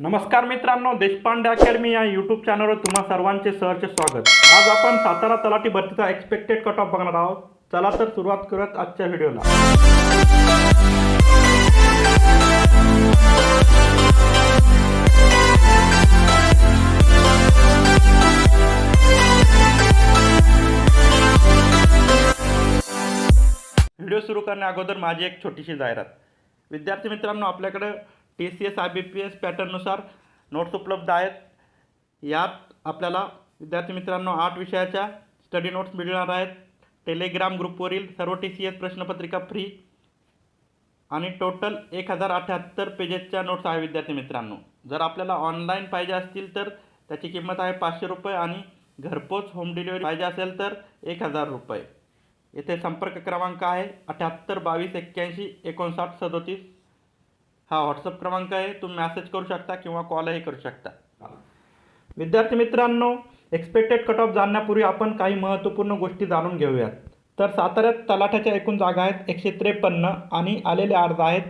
नमस्कार मित्रांनो देशपांडे अकॅडमी या यूट्यूब चॅनलवर तुम्हा सर्वांचे सहर्ष स्वागत. आज आपण सातारा तलाठी भरतीचा एक्सपेक्टेड कट ऑफ बघणार आहोत. चला तर सुरुवात करूयात आजच्या व्हिडिओला. व्हिडिओ सुरू करण्या अगोदर माझी एक छोटीशी जाहिरात. विद्यार्थी मित्रांनो आपल्याकडे T C S I B P S पॅटर्ननुसार notes उपलब्ध आहेत. यात आपल्याला विद्यार्थी मित्रांनो आठ विषयाच्या स्टडी नोट्स मिळणार आहेत. टेलिग्राम ग्रुपवरील सर्व टी सी एस प्रश्नपत्रिका फ्री आणि टोटल एक हजार अठ्ठ्याहत्तर पेजेसच्या नोट्स आहे विद्यार्थी मित्रांनो. जर आपल्याला ऑनलाईन पाहिजे असतील तर त्याची किंमत आहे पाचशे रुपये आणि घरपोच होम डिलिव्हरी पाहिजे असेल तर एक हजार रुपये. येथे संपर्क क्रमांक आहे अठ्ठ्याहत्तर बावीस एक्क्याऐंशी एकोणसाठ सदोतीस. हा व्हॉट्सअप क्रमांक आहे. तुम्ही मॅसेज करू शकता किंवा कॉलही करू शकता. विद्यार्थी मित्रांनो एक्सपेक्टेड कट ऑफ जाणण्यापूर्वी आपण काही महत्त्वपूर्ण गोष्टी जाणून घेऊयात. तर साताऱ्यात तलाठ्याच्या एकूण जागा आहेत एकशे त्रेपन्न आणि आलेले अर्ज आहेत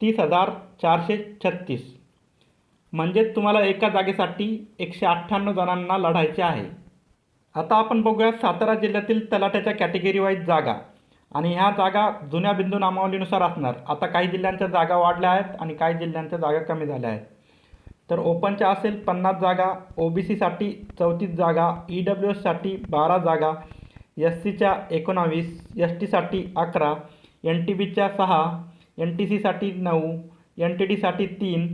तीस हजार चारशे छत्तीस. म्हणजेच तुम्हाला एका जागेसाठी एकशे अठ्ठ्याण्णव जणांना लढायचे आहे. आता आपण बघूया सातारा जिल्ह्यातील तलाठ्याच्या कॅटेगरी वाईज जागा. आणि ह्या जागा जुन्या बिंदू नामावलीनुसार असणार. आता काही जिल्ह्यांच्या जागा वाढल्या आहेत आणि काही जिल्ह्यांच्या जागा कमी झाल्या आहेत. तर ओपनच्या असेल पन्नास जागा ओ बी सीसाठी चौतीस जागा ई डब्ल्यू एससाठी बारा जागा एस सीच्या एकोणावीस एस टीसाठी अकरा एन टी बीच्या सहा एन टी सीसाठी नऊ एन टी डीसाठी तीन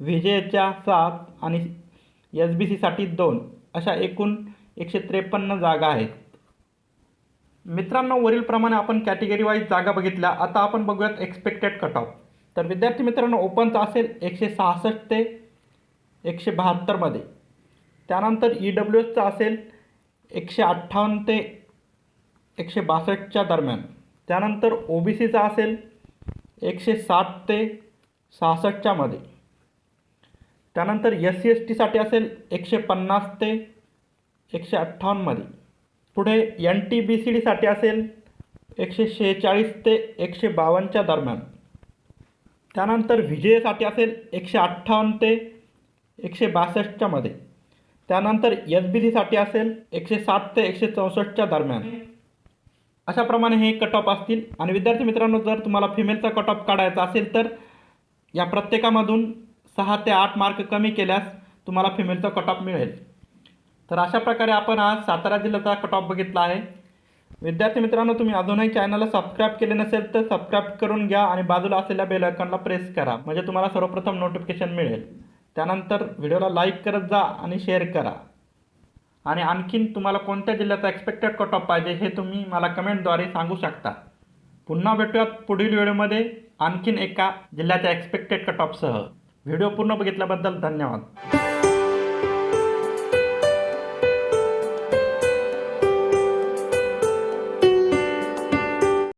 व्ही जे एच्या सात आणि एस बी सीसाठी दोन अशा एकूण एकशे त्रेपन्न जागा आहेत. मित्रांनो वरीलप्रमाणे आपण कॅटेगरी वाईज जागा बघितल्या. आता आपण बघूयात एक्सपेक्टेड कट ऑफ तर विद्यार्थी मित्रांनो ओपनचा असेल एकशे सहासष्ट ते एकशे बहात्तरमध्ये त्यानंतर ई डब्ल्यू एसचा असेल एकशे अठ्ठावन्न ते एकशे बासष्टच्या दरम्यान. त्यानंतर ओ बी सीचा असेल एकशे साठ ते सहासष्टच्यामध्ये त्यानंतर एस सी एस टीसाठी असेल एकशे पन्नास ते एकशे अठ्ठावन्नमध्ये पुढे एन टी बी सी डीसाठी असेल एकशे शेहेचाळीस ते एकशे बावन्नच्या दरम्यान. त्यानंतर विजयसाठी असेल एकशे अठ्ठावन्न ते एकशे बासष्टच्या मध्ये. त्यानंतर एस बी सीसाठी असेल एकशे साठ ते एकशे चौसष्टच्या दरम्यान. अशाप्रमाणे हे कट ऑफ असतील. आणि विद्यार्थी मित्रांनो जर तुम्हाला फिमेलचा कट ऑफ काढायचा असेल तर या प्रत्येकामधून सहा ते आठ मार्क कमी केल्यास तुम्हाला फिमेलचा कट ऑफ मिळेल. तर अशा प्रकारे आपण आज सातारा जिल्ह्याचा कट ऑफ बघितला आहे. विद्यार्थी मित्रांनो तुम्ही अजूनही चॅनलला सबस्क्राईब केले नसेल तर सबस्क्राईब करून घ्या आणि बाजूला असलेल्या बेल आयकॉनला प्रेस करा म्हणजे तुम्हाला सर्वप्रथम नोटिफिकेशन मिळेल. त्यानंतर व्हिडिओला लाईक करत जा आणि शेअर करा. आणि आणखीन तुम्हाला कोणत्या जिल्ह्याचा एक्सपेक्टेड कट ऑफ पाहिजे हे तुम्ही मला कमेंटद्वारे सांगू शकता. पुन्हा भेटूयात पुढील व्हिडिओमध्ये आणखीन एका जिल्ह्याच्या एक्सपेक्टेड कट ऑफसह व्हिडिओ पूर्ण बघितल्याबद्दल धन्यवाद.